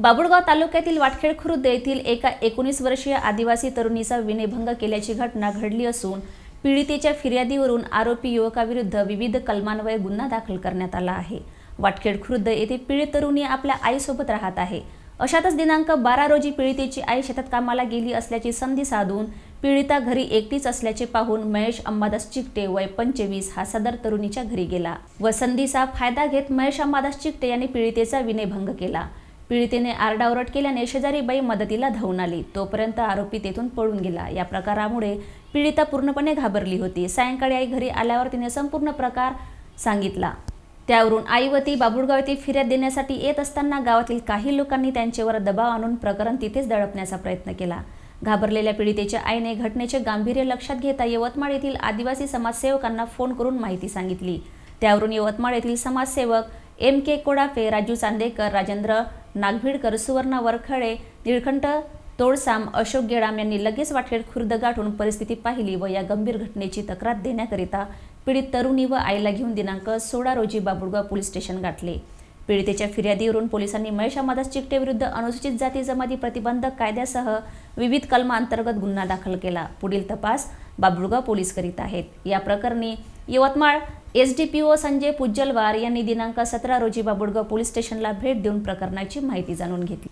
बाबुळगाव तालुक्यातील वाटखेड खुर्द येथील एका एकोणीस वर्षीय आदिवासी तरुणीचा विनयभंग केल्याची घटना घडली असून पीडितेच्या फिर्यादीवरून आरोपी युवकाविरुद्ध विविध कलमान्वये गुन्हा दाखल करण्यात आला आहे. वाटखेड खुर्द येथे पीडित तरुणी आपल्या आईसोबत राहत आहे. अशातच दिनांक बारा रोजी पीडितेची आई शेतात कामाला गेली असल्याची संधी साधून पीडिता घरी एकटीच असल्याचे पाहून महेश अंबादास चिकटे वय पंचवीस हा सदर तरुणीच्या घरी गेला. व संधीचा फायदा घेत महेश अंबादास चिकटे यांनी पीडितेचा विनयभंग केला. पीडितेने आरडाओरड केल्याने शेजारी बाई मदतीला धावून आली. तोपर्यंत आरोपी तेथून पळून गेला. या प्रकारामुळे पीडिता पूर्णपणे घाबरली होती. सायंकाळी आई घरी आल्यावर तिने संपूर्ण प्रकार सांगितला. त्यावरून आईवती बाबुळगाव येथे फिर्याद देण्यासाठी येत असताना गावातील काही लोकांनी त्यांच्यावर दबाव आणून प्रकरण तिथेच दडपण्याचा प्रयत्न केला. घाबरलेल्या पीडितेच्या आईने घटनेचे गांभीर्य लक्षात घेता यवतमाळ येथील आदिवासी समाजसेवकांना फोन करून माहिती सांगितली. त्यावरून यवतमाळ येथील समाजसेवक एम के कोडाफे राजू चांदेकर राजेंद्र नागभीडकर सुवर्णा वरखडे निळकंठ तोडसाम अशोक गेडाम यांनी लगेच वाटखेड खुर्द गाठून परिस्थिती पाहिली व या गंभीर घटनेची तक्रार देण्याकरिता पीडित तरुणी व आईला घेऊन दिनांक सोळा रोजी बाबुळगाव पोलीस स्टेशन गाठले. पीडितेच्या फिर्यादीवरून पोलिसांनी महेश अंबादास चिकटेविरुद्ध अनुसूचित जाती जमाती प्रतिबंधक कायद्यासह विविध कलमांतर्गत गुन्हा दाखल केला. पुढील तपास बाबुळगाव पोलीस करीत आहेत. या प्रकरणी Yavatmal S D P O Sanjay Pujjalwar यांनी दिनांक सतरा रोजी बाबुडगाव पोलीस स्टेशनला भेट देऊन प्रकरणाची माहिती जाणून घेतली.